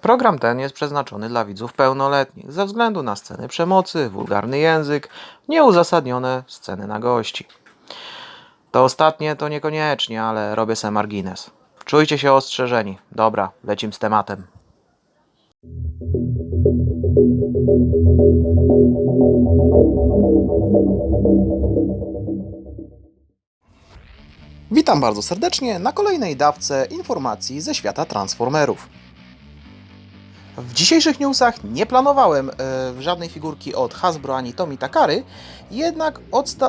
Program ten jest przeznaczony dla widzów pełnoletnich ze względu na sceny przemocy, wulgarny język, nieuzasadnione sceny nagości. To ostatnie to niekoniecznie, ale robię se margines. Czujcie się ostrzeżeni. Dobra, lecim z tematem. Witam bardzo serdecznie na kolejnej dawce informacji ze świata Transformerów. W dzisiejszych newsach nie planowałem e, żadnej figurki od Hasbro ani Tomi Takary, jednak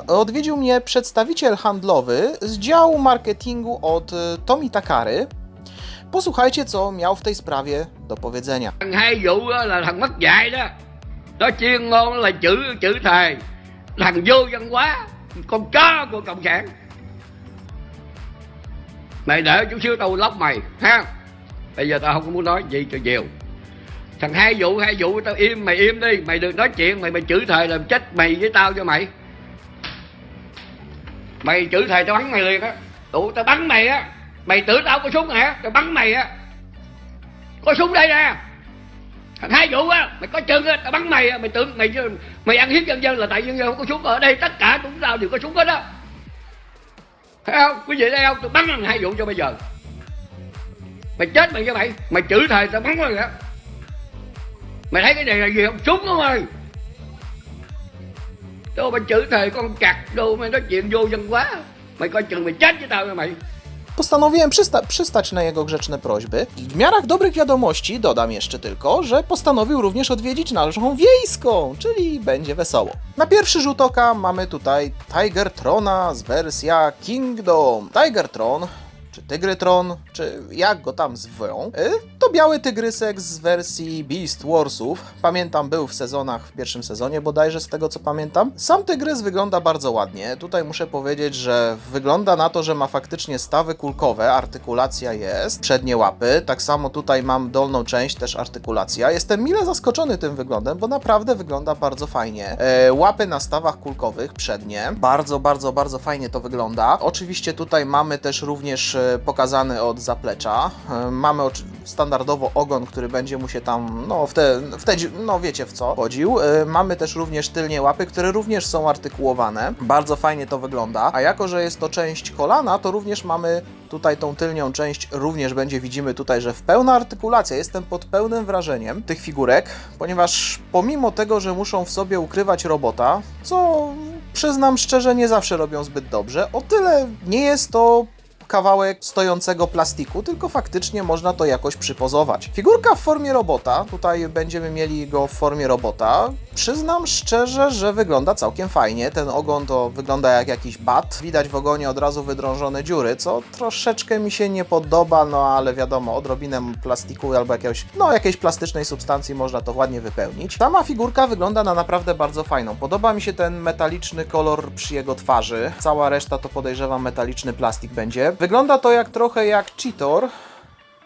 odwiedził mnie przedstawiciel handlowy z działu marketingu od e, Tomi Takary. Posłuchajcie, co miał w tej sprawie do powiedzenia. Hai vụ là thằng mất dạy đó. Chuyên môn là chữ chữ thề thằng vô văn con chó của cộng sản. Mày để chút xíu tao lóc mày ha? Bây giờ tao không muốn nói gì cho nhiều thằng hai vụ hai vụ tao im, mày im đi. Mày đừng nói chuyện, mày mày chửi thề làm chết mày với tao cho mày. Mày chửi thề tao bắn mày liền á. Tụ tao bắn mày á. Mày tưởng tao có súng hả? Tao bắn mày á. Có súng đây nè. Thằng hai vụ á, mày có chân á, tao bắn mày á. Mày tưởng mày mày ăn hiếp dân dân là tại dân dân không có súng. Ở đây tất cả chúng tao đều có súng hết á. Thấy không? Quý vị thấy không? Tôi bắn thằng hai vụ cho bây giờ. Mày chết mày cho mày. Mày chửi thề tao bắn mày á. Mày thấy cái này là gì không súng không ơi đâu mày chửi thề con cặc đâu mày nói chuyện vô dân quá mày coi chừng mày chết với tao nha mày Postanowiłem przysta- przystać na jego grzeczne prośby. W miarach dobrych wiadomości dodam jeszcze tylko, że postanowił również odwiedzić naszą wiejską, czyli będzie wesoło. Na pierwszy rzut oka mamy tutaj Tigertrona z wersja Kingdom. Tigertron, czy Tygrytron, czy jak go tam zwoją, y, to biały tygrysek z wersji Beast Warsów. Pamiętam, był w sezonach, w pierwszym sezonie bodajże, z tego co pamiętam. Sam tygrys wygląda bardzo ładnie. Tutaj muszę powiedzieć, że wygląda na to, że ma faktycznie stawy kulkowe, artykulacja jest, przednie łapy. Tak samo tutaj mam dolną część, też artykulacja. Jestem mile zaskoczony tym wyglądem, bo naprawdę wygląda bardzo fajnie. E, łapy na stawach kulkowych, przednie. Bardzo, bardzo, bardzo fajnie to wygląda. Oczywiście tutaj mamy też również e, pokazany od zaplecza. E, Mamy oczy- standardowo ogon, który będzie mu się tam, no w te, w te no wiecie w co chodził. E, Mamy też również tylnie łapy, które również są artykułowane. Bardzo fajnie to wygląda. A jako, że jest to część kolana, to również mamy tutaj tą tylnią część również będzie, widzimy tutaj, że w pełna artykulacja. Jestem pod pełnym wrażeniem tych figurek, ponieważ pomimo tego, że muszą w sobie ukrywać robota, co przyznam szczerze nie zawsze robią zbyt dobrze, o tyle nie jest to kawałek stojącego plastiku, tylko faktycznie można to jakoś przypozować. Figurka w formie robota, tutaj będziemy mieli go w formie robota. Przyznam szczerze, że wygląda całkiem fajnie. Ten ogon to wygląda jak jakiś bat. Widać w ogonie od razu wydrążone dziury, co troszeczkę mi się nie podoba, no ale wiadomo, odrobinę plastiku albo jakiegoś, no jakiejś plastycznej substancji można to ładnie wypełnić. Sama figurka wygląda na naprawdę bardzo fajną. Podoba mi się ten metaliczny kolor przy jego twarzy. Cała reszta to podejrzewam metaliczny plastik będzie. Wygląda to jak trochę jak Cheetor,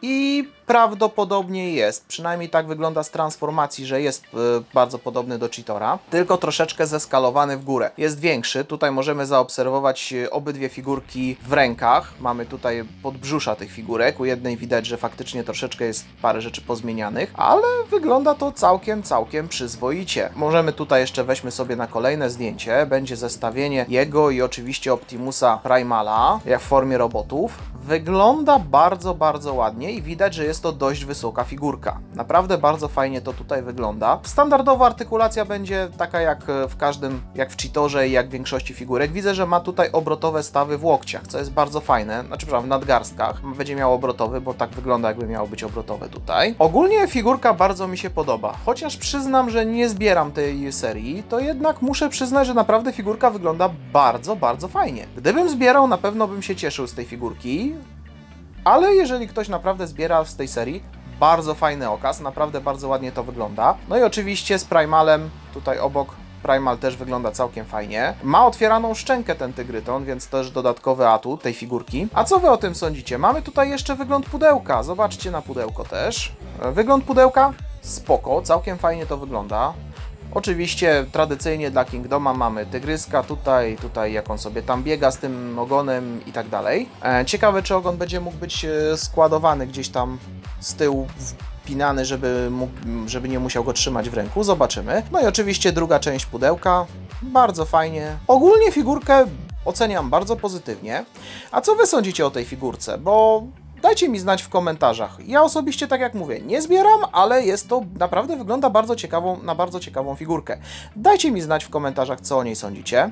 i prawdopodobnie jest, przynajmniej tak wygląda z transformacji, że jest e, bardzo podobny do Cheetora, tylko troszeczkę zeskalowany w górę. Jest większy, tutaj możemy zaobserwować e, obydwie figurki w rękach. Mamy tutaj podbrzusza tych figurek, u jednej widać, że faktycznie troszeczkę jest parę rzeczy pozmienianych, ale wygląda to całkiem, całkiem przyzwoicie. Możemy tutaj jeszcze weźmy sobie na kolejne zdjęcie, będzie zestawienie jego i oczywiście Optimusa Primala, jak w formie robotów. Wygląda bardzo, bardzo ładnie i widać, że jest to dość wysoka figurka. Naprawdę bardzo fajnie to tutaj wygląda. Standardowa artykulacja będzie taka jak e, w każdym, jak w Cheetorze i jak w większości figurek. Widzę, że ma tutaj obrotowe stawy w łokciach, co jest bardzo fajne. Znaczy, przepraszam, w nadgarstkach. Będzie miał obrotowy, bo tak wygląda jakby miało być obrotowe tutaj. Ogólnie figurka bardzo mi się podoba. Chociaż przyznam, że nie zbieram tej serii, to jednak muszę przyznać, że naprawdę figurka wygląda bardzo, bardzo fajnie. Gdybym zbierał, na pewno bym się cieszył z tej figurki, ale jeżeli ktoś naprawdę zbiera z tej serii, bardzo fajny okaz, naprawdę bardzo ładnie to wygląda. No i oczywiście z Primalem tutaj obok. Primal też wygląda całkiem fajnie. Ma otwieraną szczękę ten tygryton, więc też dodatkowy atut tej figurki. A co wy o tym sądzicie? Mamy tutaj jeszcze wygląd pudełka. Zobaczcie na pudełko też. E, Wygląd pudełka? Spoko, całkiem fajnie to wygląda. Oczywiście tradycyjnie dla Kingdoma mamy tygryska tutaj, tutaj jak on sobie tam biega z tym ogonem i tak dalej. E, Ciekawe czy ogon będzie mógł być e, składowany gdzieś tam z tyłu w przypinany, żeby, mógł, żeby nie musiał go trzymać w ręku. Zobaczymy. No i oczywiście druga część pudełka. Bardzo fajnie. Ogólnie figurkę oceniam bardzo pozytywnie. A co wy sądzicie o tej figurce? Bo dajcie mi znać w komentarzach. Ja osobiście, tak jak mówię, nie zbieram, ale jest to naprawdę wygląda bardzo ciekawą, na bardzo ciekawą figurkę. Dajcie mi znać w komentarzach, co o niej sądzicie.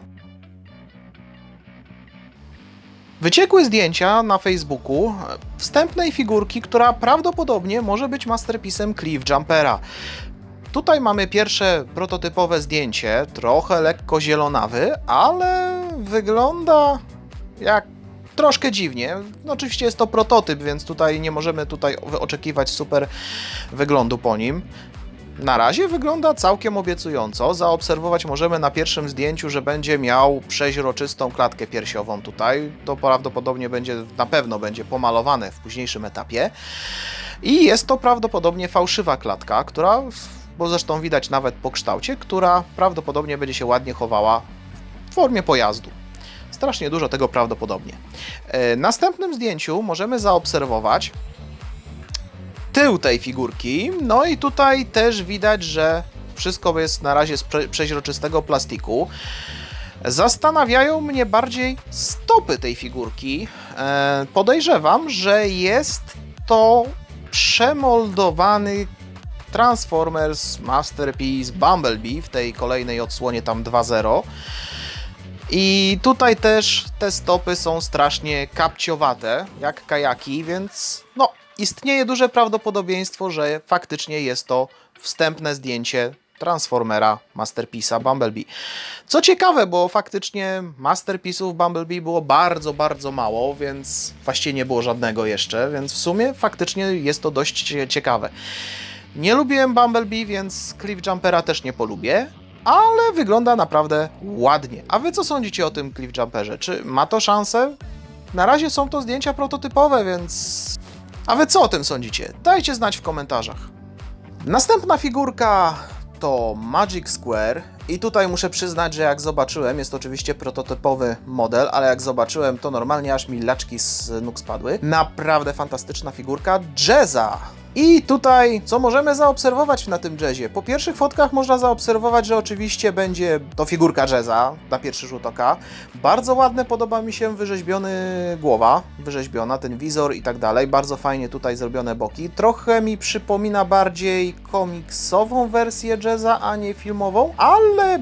Wyciekły zdjęcia na Facebooku wstępnej figurki, która prawdopodobnie może być masterpisem Cliff Jumpera. Tutaj mamy pierwsze prototypowe zdjęcie, trochę lekko zielonawy, ale wygląda jak troszkę dziwnie. No, oczywiście jest to prototyp, więc tutaj nie możemy tutaj oczekiwać super wyglądu po nim. Na razie wygląda całkiem obiecująco. Zaobserwować możemy na pierwszym zdjęciu, że będzie miał przeźroczystą klatkę piersiową tutaj. To prawdopodobnie będzie, na pewno będzie pomalowane w późniejszym etapie. I jest to prawdopodobnie fałszywa klatka, która, bo zresztą widać nawet po kształcie, która prawdopodobnie będzie się ładnie chowała w formie pojazdu. Strasznie dużo tego prawdopodobnie. E, Następnym zdjęciu możemy zaobserwować tył tej figurki. No i tutaj też widać, że wszystko jest na razie z prze przeźroczystego plastiku. Zastanawiają mnie bardziej stopy tej figurki. E, podejrzewam, że jest to przemoldowany Transformers Masterpiece Bumblebee w tej kolejnej odsłonie tam 2.0. I tutaj też te stopy są strasznie kapciowate, jak kajaki, więc no, istnieje duże prawdopodobieństwo, że faktycznie jest to wstępne zdjęcie Transformera Masterpiece'a Bumblebee. Co ciekawe, bo faktycznie Masterpiece'ów Bumblebee było bardzo, bardzo mało, więc właściwie nie było żadnego jeszcze, więc w sumie faktycznie jest to dość cie- ciekawe. Nie lubiłem Bumblebee, więc Cliff Jumpera też nie polubię, ale wygląda naprawdę ładnie. A wy co sądzicie o tym Cliff Jumperze? Czy ma to szansę? Na razie są to zdjęcia prototypowe, więc... A wy co o tym sądzicie? Dajcie znać w komentarzach. Następna figurka to Magic Square i tutaj muszę przyznać, że jak zobaczyłem, jest to oczywiście prototypowy model, ale jak zobaczyłem, to normalnie aż mi laczki z nóg spadły. Naprawdę fantastyczna figurka Jazza. I tutaj, co możemy zaobserwować na tym jazzie? Po pierwszych fotkach można zaobserwować, że oczywiście będzie to figurka jazza na pierwszy rzut oka. Bardzo ładne, podoba mi się wyrzeźbiony głowa, wyrzeźbiona, ten wizor i tak dalej. Bardzo fajnie tutaj zrobione boki. Trochę mi przypomina bardziej komiksową wersję jazza, a nie filmową, ale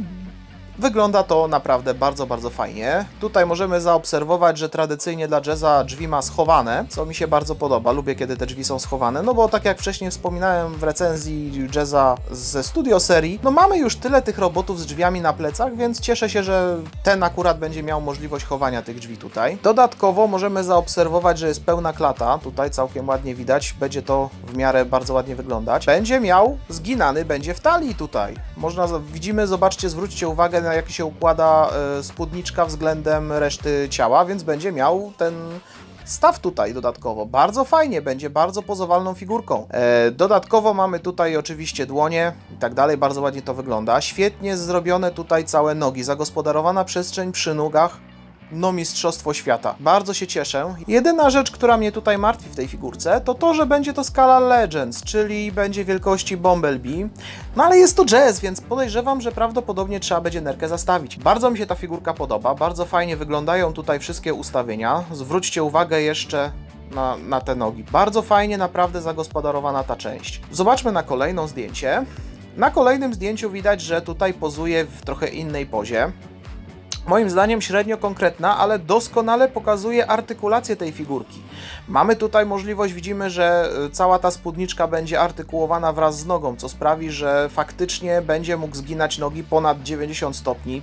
Wygląda to naprawdę bardzo, bardzo fajnie. Tutaj możemy zaobserwować, że tradycyjnie dla jazza drzwi ma schowane, co mi się bardzo podoba. Lubię, kiedy te drzwi są schowane, no bo tak jak wcześniej wspominałem w recenzji jazza ze studio serii, no mamy już tyle tych robotów z drzwiami na plecach, więc cieszę się, że ten akurat będzie miał możliwość chowania tych drzwi tutaj. Dodatkowo możemy zaobserwować, że jest pełna klata, tutaj całkiem ładnie widać, będzie to w miarę bardzo ładnie wyglądać. Będzie miał zginany, będzie w talii tutaj. Można, widzimy, zobaczcie, zwróćcie uwagę na jak się układa e, spódniczka względem reszty ciała, więc będzie miał ten staw tutaj dodatkowo. Bardzo fajnie, będzie bardzo pozowalną figurką. E, dodatkowo mamy tutaj oczywiście dłonie i tak dalej, bardzo ładnie to wygląda. Świetnie zrobione tutaj całe nogi, zagospodarowana przestrzeń przy nogach. No, mistrzostwo świata. Bardzo się cieszę. Jedyna rzecz, która mnie tutaj martwi w tej figurce, to to, że będzie to skala Legends, czyli będzie wielkości Bumblebee. No ale jest to jazz, więc podejrzewam, że prawdopodobnie trzeba będzie nerkę zastawić. Bardzo mi się ta figurka podoba, bardzo fajnie wyglądają tutaj wszystkie ustawienia. Zwróćcie uwagę jeszcze na, na te nogi. Bardzo fajnie naprawdę zagospodarowana ta część. Zobaczmy na kolejną zdjęcie. Na kolejnym zdjęciu widać, że tutaj pozuje w trochę innej pozie. Moim zdaniem średnio konkretna, ale doskonale pokazuje artykulację tej figurki. Mamy tutaj możliwość, widzimy, że y, cała ta spódniczka będzie artykułowana wraz z nogą, co sprawi, że faktycznie będzie mógł zginać nogi ponad 90 stopni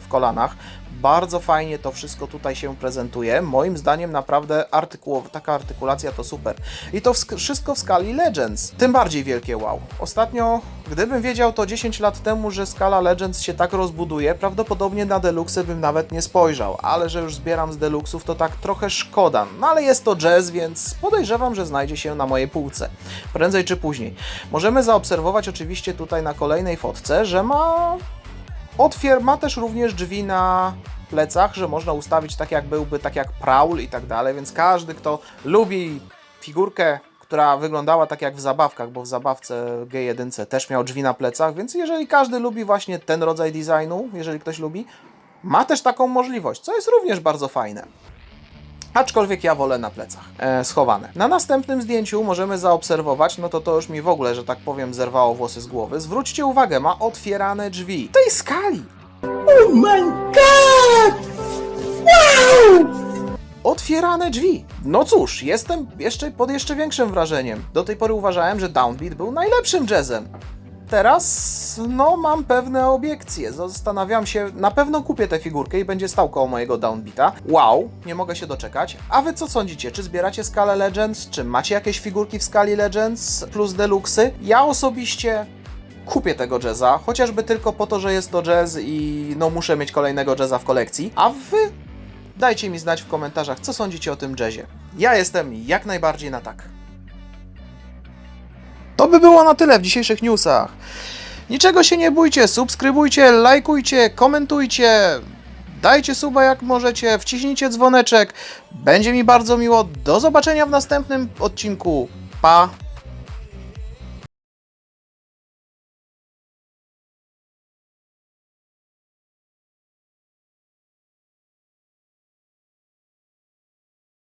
w kolanach. Bardzo fajnie to wszystko tutaj się prezentuje. Moim zdaniem naprawdę artykuł, taka artykulacja to super. I to wszystko w skali Legends. Tym bardziej wielkie wow. Ostatnio, gdybym wiedział to 10 lat temu, że skala Legends się tak rozbuduje, prawdopodobnie na Deluxe bym nawet nie spojrzał. Ale że już zbieram z Deluxów, to tak trochę szkoda. No ale jest to jazz, więc podejrzewam, że znajdzie się na mojej półce. Prędzej czy później. Możemy zaobserwować oczywiście tutaj na kolejnej fotce, że ma Otwier ma też również drzwi na plecach, że można ustawić tak jak byłby, tak jak Prowl i tak dalej, więc każdy, kto lubi figurkę, która wyglądała tak jak w zabawkach, bo w zabawce G1 też miał drzwi na plecach, więc jeżeli każdy lubi właśnie ten rodzaj designu, jeżeli ktoś lubi, ma też taką możliwość, co jest również bardzo fajne. Aczkolwiek ja wolę na plecach, e, schowane. Na następnym zdjęciu możemy zaobserwować, no to to już mi w ogóle, że tak powiem, zerwało włosy z głowy. Zwróćcie uwagę, ma otwierane drzwi. W tej skali! Otwierane drzwi. No cóż, jestem jeszcze pod jeszcze większym wrażeniem. Do tej pory uważałem, że Downbeat był najlepszym jazzem. Teraz, no, mam pewne obiekcje. Zastanawiam się, na pewno kupię tę figurkę i będzie stał koło mojego Downbeata. Wow, nie mogę się doczekać. A wy co sądzicie? Czy zbieracie skalę Legends? Czy macie jakieś figurki w skali Legends plus Deluxy? Ja osobiście kupię tego jazza, chociażby tylko po to, że jest to jazz i no muszę mieć kolejnego jazza w kolekcji. A wy Dajcie mi znać w komentarzach, co sądzicie o tym jazzie. Ja jestem jak najbardziej na tak. To by było na tyle w dzisiejszych newsach. Niczego się nie bójcie, subskrybujcie, lajkujcie, komentujcie, dajcie suba jak możecie, wciśnijcie dzwoneczek. Będzie mi bardzo miło. Do zobaczenia w następnym odcinku. Pa!